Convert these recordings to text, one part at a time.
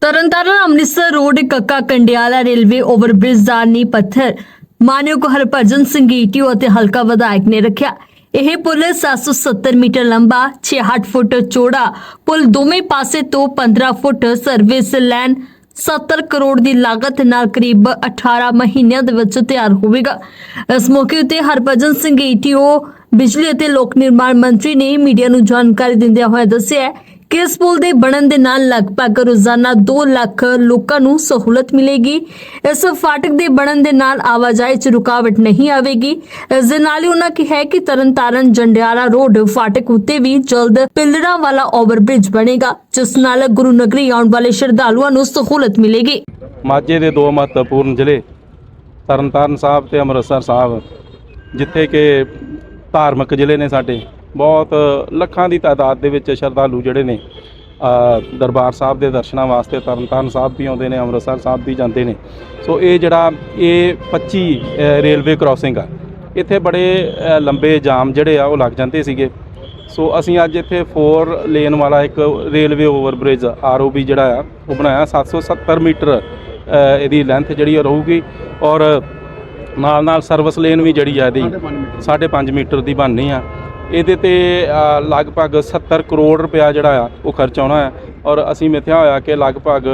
Tarn Taran Amritsar road Kakka Kandiala railway overbridge ਦਾ ਨੀਂਹ ਪੱਥਰ ਮਾਨਯੋਗ ਹਰਭਜਨ ਸਿੰਘ ਈਟੀਓ ਅਤੇ ਹਲਕਾ ਵਿਧਾਇਕ ਨੇ ਰੱਖਿਆ। ਇਹ ਪੁਲ 770 ਮੀਟਰ ਲੰਬਾ 68 ਫੁੱਟ ਚੌੜਾ, ਪੁਲ ਦੋਵੇਂ ਪਾਸੇ ਤੋਂ 15 ਫੁੱਟ ਸਰਵਿਸ ਲੈਨ 70 ਕਰੋੜ ਦੀ ਲਾਗਤ ਨਾਲ ਕਰੀਬ 18 ਮਹੀਨਿਆਂ ਦੇ ਵਿੱਚ ਤਿਆਰ ਹੋਵੇਗਾ। ਇਸ ਮੌਕੇ ਉਤੇ ਹਰਭਜਨ ਸਿੰਘ ਈਟੀਓ, ਬਿਜਲੀ ਅਤੇ ਲੋਕ ਨਿਰਮਾਣ ਮੰਤਰੀ ਨੇ ਮੀਡੀਆ ਨੂੰ ਜਾਣਕਾਰੀ ਦਿੰਦਿਆਂ ਹੋਇਆ ਦੱਸਿਆ ਕਿ ਇਸ ਪੁਲ ਦੇ ਬਣਨ ਦੇ ਨਾਲ ਲਗਭਗ ਰੋਜ਼ਾਨਾ 2 ਲੱਖ ਲੋਕਾਂ ਨੂੰ ਸਹੂਲਤ ਮਿਲੇਗੀ। ਇਸ ਫਾਟਕ ਦੇ ਬਣਨ ਦੇ ਨਾਲ ਆਵਾਜਾਈ 'ਚ ਰੁਕਾਵਟ ਨਹੀਂ ਆਵੇਗੀ। ਇਸ ਦੇ ਨਾਲ ਹੀ ਉਹਨਾਂ ਕਿਹਾ ਕਿ ਤਰਨਤਾਰਨ ਜੰਡਿਆਲਾ ਰੋਡ ਫਾਟਕ ਉੱਤੇ ਵੀ ਜਲਦ ਪਿਲਰਾਂ ਵਾਲਾ ਓਵਰਬ੍ਰਿਜ ਬਣੇਗਾ, ਜਿਸ ਨਾਲ ਗੁਰੂ ਨਗਰੀ ਆਉਣ ਵਾਲੇ ਸ਼ਰਧਾਲੂਆਂ ਨੂੰ ਸਹੂਲਤ ਮਿਲੇਗੀ। ਮਾਝੇ ਦੇ ਦੋ ਮਹੱਤਵਪੂਰਨ ਜ਼ਿਲ੍ਹੇ ਤਰਨਤਾਰਨ ਸਾਹਿਬ ਤੇ ਅੰਮ੍ਰਿਤਸਰ ਸਾਹਿਬ, ਜਿੱਥੇ ਕਿ ਧਾਰਮਿਕ ਜ਼ਿਲ੍ਹੇ ਨੇ ਸਾਡੇ। ਬਹੁਤ ਲੱਖਾਂ ਦੀ ਤਾਦਾਦ ਦੇ ਵਿੱਚ ਸ਼ਰਧਾਲੂ ਜਿਹੜੇ ਨੇ ਦਰਬਾਰ ਸਾਹਿਬ ਦੇ ਦਰਸ਼ਨਾਂ ਵਾਸਤੇ ਤਰਨਤਾਰਨ ਸਾਹਿਬ ਵੀ ਆਉਂਦੇ ਨੇ, ਅੰਮ੍ਰਿਤਸਰ ਸਾਹਿਬ ਵੀ ਜਾਂਦੇ ਨੇ। ਸੋ ਇਹ ਜਿਹੜਾ ਇਹ 25 ਰੇਲਵੇ ਕ੍ਰਾਸਿੰਗ ਆ, ਇੱਥੇ ਬੜੇ ਲੰਬੇ ਜਾਮ ਜਿਹੜੇ ਆ ਉਹ ਲੱਗ ਜਾਂਦੇ ਸੀਗੇ। ਸੋ ਅਸੀਂ ਅੱਜ ਇੱਥੇ 4 ਲੇਨ ਵਾਲਾ ਇੱਕ ਰੇਲਵੇ ਓਵਰਬ੍ਰਿਜ ਆਰਓਬੀ ਜਿਹੜਾ ਆ, ਉਹ ਬਣਾਇਆ 770 ਮੀਟਰ ਇਹਦੀ ਲੈਂਥ ਜਿਹੜੀ ਉਹ ਰਹੂਗੀ ਔਰ ਨਾਲ ਨਾਲ ਸਰਵਿਸ ਲੇਨ ਵੀ ਜਿਹੜੀ ਆ ਇਹਦੀ 5.5 ਮੀਟਰ ਦੀ ਬਣਨੀ ਆ। ਇਹਦੇ ਤੇ ਲਗਭਗ 70 ਕਰੋੜ ਰੁਪਇਆ ਜਿਹੜਾ ਆ ਉਹ ਖਰਚ ਆਉਣਾ ਹੈ ਔਰ ਅਸੀਂ ਮਿਥਿਆ ਹੋਇਆ ਕਿ ਲਗਭਗ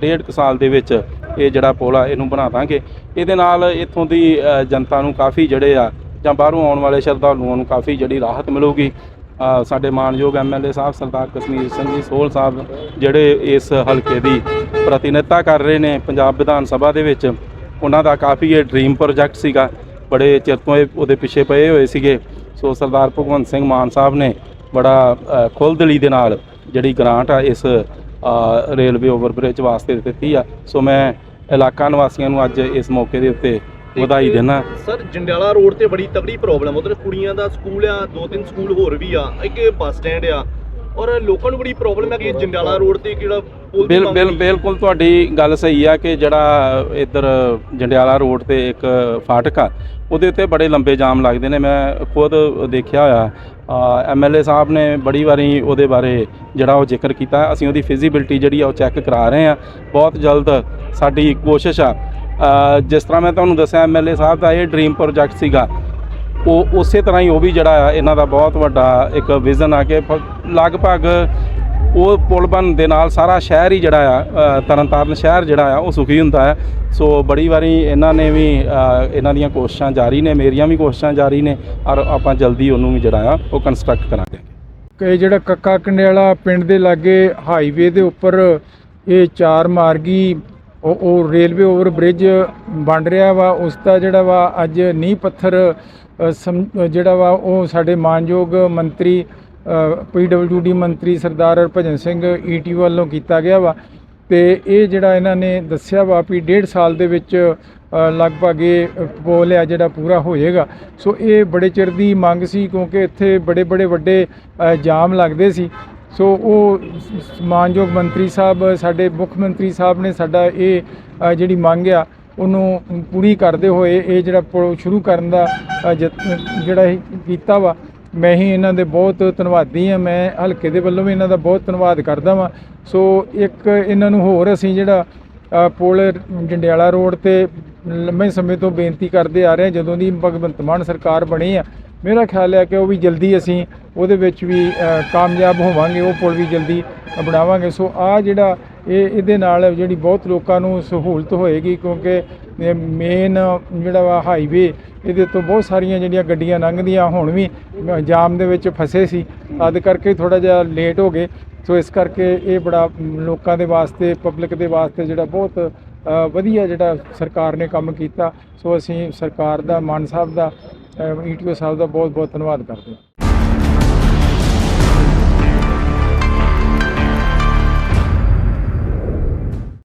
ਡੇਢ ਕੁ ਸਾਲ ਦੇ ਵਿੱਚ ਇਹ ਜਿਹੜਾ ਪੁਲ ਆ ਇਹਨੂੰ ਬਣਾ ਦਾਂਗੇ। ਇਹਦੇ ਨਾਲ ਇੱਥੋਂ ਦੀ ਜਨਤਾ ਨੂੰ ਕਾਫੀ ਜਿਹੜੇ ਆ ਜਾਂ ਬਾਹਰੋਂ ਆਉਣ ਵਾਲੇ ਸ਼ਰਧਾਲੂਆਂ ਨੂੰ ਕਾਫੀ ਜਿਹੜੀ ਰਾਹਤ ਮਿਲੂਗੀ। ਅ, ਸਾਡੇ ਮਾਨਯੋਗ ਐਮਐਲਏ ਸਾਹਿਬ ਸਰਦਾਰ ਕਸ਼ਮੀਰ ਸਿੰਘ ਜੀ ਸੋਹਲ ਸਾਹਿਬ ਜਿਹੜੇ ਇਸ ਹਲਕੇ ਦੀ ਪ੍ਰਤੀਨਿਧਤਾ ਕਰ ਰਹੇ ਨੇ ਪੰਜਾਬ ਵਿਧਾਨ ਸਭਾ ਦੇ ਵਿੱਚ ਉਹਨਾਂ ਦਾ ਕਾਫੀ ਇਹ ਡ੍ਰੀਮ ਪ੍ਰੋਜੈਕਟ ਸੀਗਾ। ਬੜੇ ਚਿਰ ਤੋਂ ਇਹ ਉਹਦੇ ਪਿੱਛੇ ਪਏ ਹੋਏ ਸੀਗੇ। ਸੋ ਸਰਦਾਰ ਭਗਵੰਤ ਸਿੰਘ ਮਾਨ ਸਾਹਿਬ ਨੇ ਬੜਾ ਅ, ਖੁੱਲ੍ਹਦਿਲੀ ਦੇ ਨਾਲ ਜਿਹੜੀ ਗ੍ਰਾਂਟ ਆ ਇਸ ਰੇਲਵੇ ਓਵਰਬ੍ਰਿਜ ਵਾਸਤੇ ਦਿੱਤੀ ਆ। ਸੋ ਮੈਂ ਇਲਾਕਾ ਨਿਵਾਸੀਆਂ ਨੂੰ ਅੱਜ ਇਸ ਮੌਕੇ ਦੇ ਉੱਤੇ ਵਧਾਈ ਦੇਣਾ ਸਰ ਜੰਡਿਆਲਾ ਰੋਡ ਤੇ ਬੜੀ ਤਗੜੀ ਪ੍ਰੋਬਲਮ ਉਧਰ ਕੁੜੀਆਂ ਦਾ ਸਕੂਲ ਆ ਦੋ ਤਿੰਨ ਸਕੂਲ ਹੋਰ ਵੀ ਆ। ਇੱਕ ਬੱਸ ਸਟੈਂਡ ਆ। ਔਰ ਲੋਕਾਂ ਨੂੰ ਬੜੀ ਪ੍ਰੋਬਲਮ ਹੈ ਕਿ ਜੰਡਿਆਲਾ ਰੋਡ ਤੇ ਕਿਹੜਾ ਪੁਲ ਬਿਲ ਬਿਲ। ਬਿਲਕੁਲ ਤੁਹਾਡੀ ਗੱਲ ਸਹੀ ਆ ਕਿ ਜਿਹੜਾ ਇੱਧਰ ਜੰਡਿਆਲਾ ਰੋਡ ਤੇ ਇੱਕ ਫਾਟਕ ਆ ਉਹਦੇ ਉੱਤੇ ਬੜੇ ਲੰਬੇ ਜਾਮ ਲੱਗਦੇ ਨੇ। ਮੈਂ ਖੁਦ ਦੇਖਿਆ ਹੋਇਆ ਐਮਐਲਏ ਸਾਹਿਬ ਨੇ ਬੜੀ ਵਾਰੀ ਉਹਦੇ ਬਾਰੇ ਜਿਹੜਾ ਉਹ ਜ਼ਿਕਰ ਕੀਤਾ। ਅਸੀਂ ਉਹਦੀ ਫਿਜ਼ੀਬਿਲਟੀ ਜਿਹੜੀ ਆ ਉਹ ਚੈੱਕ ਕਰਾ ਰਹੇ ਆ। ਬਹੁਤ ਜਲਦ ਸਾਡੀ ਕੋਸ਼ਿਸ਼ ਆ। ਜਿਸ ਤਰ੍ਹਾਂ ਮੈਂ ਤੁਹਾਨੂੰ ਦੱਸਿਆ ਐਮਐਲਏ ਸਾਹਿਬ ਦਾ ਇਹ ਡ੍ਰੀਮ ਪ੍ਰੋਜੈਕਟ ਸੀਗਾ। ਉਹ ਉਸੇ ਤਰ੍ਹਾਂ ਹੀ ਉਹ ਵੀ ਜਿਹੜਾ ਆ ਇਹਨਾਂ ਦਾ ਬਹੁਤ ਵੱਡਾ ਇੱਕ ਵਿਜ਼ਨ ਆ ਕਿ ਪ- ਲਗਭਗ ਉਹ ਪੁਲ ਬਣ ਦੇ ਨਾਲ ਸਾਰਾ ਸ਼ਹਿਰ ਹੀ ਜਿਹੜਾ ਆ ਅ, ਤਰਨਤਾਰਨ ਸ਼ਹਿਰ ਜਿਹੜਾ ਆ ਉਹ ਸੁਖੀ ਹੁੰਦਾ ਹੈ। ਸੋ ਬੜੀ ਵਾਰੀ ਇਹਨਾਂ ਨੇ ਵੀ ਇਹਨਾਂ ਦੀਆਂ ਕੋਸ਼ਿਸ਼ਾਂ ਜਾਰੀ ਨੇ ਮੇਰੀਆਂ ਵੀ ਕੋਸ਼ਿਸ਼ਾਂ ਜਾਰੀ ਨੇ ਔਰ ਆਪਾਂ ਜਲਦੀ ਉਹਨੂੰ ਵੀ ਜਿਹੜਾ ਆ ਉਹ ਕੰਸਟਰਕਟ ਕਰਾਂਗੇ। ਕਿ ਜਿਹੜਾ ਕੱਕਾ ਕੰਡਿਆਲਾ ਪਿੰਡ ਦੇ ਲਾਗੇ ਹਾਈਵੇ ਦੇ ਉੱਪਰ ਇਹ ਚਾਰ ਮਾਰਗੀ ਉਹ ਉਹ ਰੇਲਵੇ ਓਵਰ ਬ੍ਰਿਜ ਬਣ ਰਿਹਾ ਵਾ, ਉਸ ਦਾ ਜਿਹੜਾ ਵਾ ਅੱਜ ਨੀਂਹ ਪੱਥਰ ਸਮ- ਜਿਹੜਾ ਵਾ ਉਹ ਸਾਡੇ ਮਾਨਯੋਗ ਮੰਤਰੀ ਪੀਡਬਲਯੂਡੀ ਮੰਤਰੀ ਸਰਦਾਰ ਹਰਭਜਨ ਸਿੰਘ ਈਟੀ ਵੱਲੋਂ ਕੀਤਾ ਗਿਆ ਵਾ। ਤੇ ਇਹ ਜਿਹੜਾ ਇਹਨਾਂ ਨੇ ਦੱਸਿਆ ਵਾ ਵੀ ਡੇਢ ਸਾਲ ਦੇ ਵਿੱਚ ਲਗਭਗ ਇਹ ਪੋਲ ਆ ਜਿਹੜਾ ਪੂਰਾ ਹੋ ਜਾਏਗਾ ਸੋ ਇਹ ਬੜੇ ਚਿਰ ਦੀ ਮੰਗ ਸੀ ਕਿਉਂਕਿ ਇੱਥੇ ਬੜੇ ਬੜੇ ਵੱਡੇ ਜਾਮ ਲੱਗਦੇ ਸੀ। ਸੋ ਉਹ ਮਾਨਯੋਗ ਮੰਤਰੀ ਸਾਹਿਬ ਸਾਡੇ ਮੁੱਖ ਮੰਤਰੀ ਸਾਹਿਬ ਨੇ ਸਾਡਾ ਇਹ ਅ, ਜਿਹੜੀ ਮੰਗ ਆ ਉਹਨੂੰ ਪੂਰੀ ਕਰਦੇ ਹੋਏ ਇਹ ਜਿਹੜਾ ਪੁਲ ਸ਼ੁਰੂ ਕਰਨ ਦਾ ਅ, ਯਤਨ ਜਿਹੜਾ ਇਹ ਕੀਤਾ ਵਾ ਮੈਂ ਹੀ ਇਹਨਾਂ ਦੇ ਬਹੁਤ ਧੰਨਵਾਦੀ ਆ ਮੈਂ ਹਲਕੇ ਦੇ ਵੱਲੋਂ ਵੀ ਇਹਨਾਂ ਦਾ ਬਹੁਤ ਧੰਨਵਾਦ ਕਰਦਾ ਵਾਂ। ਸੋ ਇੱਕ ਇਹਨਾਂ ਨੂੰ ਹੋਰ ਅਸੀਂ ਜਿਹੜਾ ਅ, ਪੁਲ ਜੰਡਿਆਲਾ ਰੋਡ ਤੇ ਲੰਮੇ ਸਮੇਂ ਤੋਂ ਬੇਨਤੀ ਕਰਦੇ ਆ ਰਹੇ ਹਾਂ ਜਦੋਂ ਦੀ ਭਗਵੰਤ ਮਾਨ ਸਰਕਾਰ ਬਣੀ ਆ ਮੇਰਾ ਖਿਆਲ ਹੈ ਕਿ ਉਹ ਵੀ ਜਲਦੀ ਅਸੀਂ ਉਹਦੇ ਵਿੱਚ ਵੀ ਕਾਮਯਾਬ ਹੋਵਾਂਗੇ, ਉਹ ਪੁਲ ਵੀ ਜਲਦੀ ਬਣਾਵਾਂਗੇ। ਸੋ ਆ ਜਿਹੜਾ ਇਹ, ਇਹਦੇ ਨਾਲ ਜਿਹੜੀ ਬਹੁਤ ਲੋਕਾਂ ਨੂੰ ਸਹੂਲਤ ਹੋਏਗੀ ਕਿਉਂਕਿ ਮੇਨ ਜਿਹੜਾ ਵਾ ਹਾਈਵੇ ਇਹਦੇ ਤੋਂ ਬਹੁਤ ਸਾਰੀਆਂ ਜਿਹੜੀਆਂ ਗੱਡੀਆਂ ਲੰਘਦੀਆਂ, ਹੁਣ ਵੀ ਜਾਮ ਦੇ ਵਿੱਚ ਫਸੇ ਸੀ। ਤਦ ਕਰਕੇ ਥੋੜਾ ਜਿਹਾ ਲੇਟ ਹੋ ਗਏ। ਸੋ ਇਸ ਕਰਕੇ ਇਹ ਬੜਾ ਲੋਕਾਂ ਦੇ ਵਾਸਤੇ ਪਬਲਿਕ ਦੇ ਵਾਸਤੇ ਜਿਹੜਾ ਬਹੁਤ ਵਧੀਆ ਜਿਹੜਾ ਸਰਕਾਰ ਨੇ ਕੰਮ ਕੀਤਾ। ਸੋ ਅਸੀਂ ਸਰਕਾਰ ਦਾ, ਮਾਨ ਸਾਹਿਬ ਦਾ ਈਟੀਓ ਸਾਹਿਬ ਦਾ ਬਹੁਤ ਬਹੁਤ ਧੰਨਵਾਦ ਕਰਦੇ ਹਾਂ।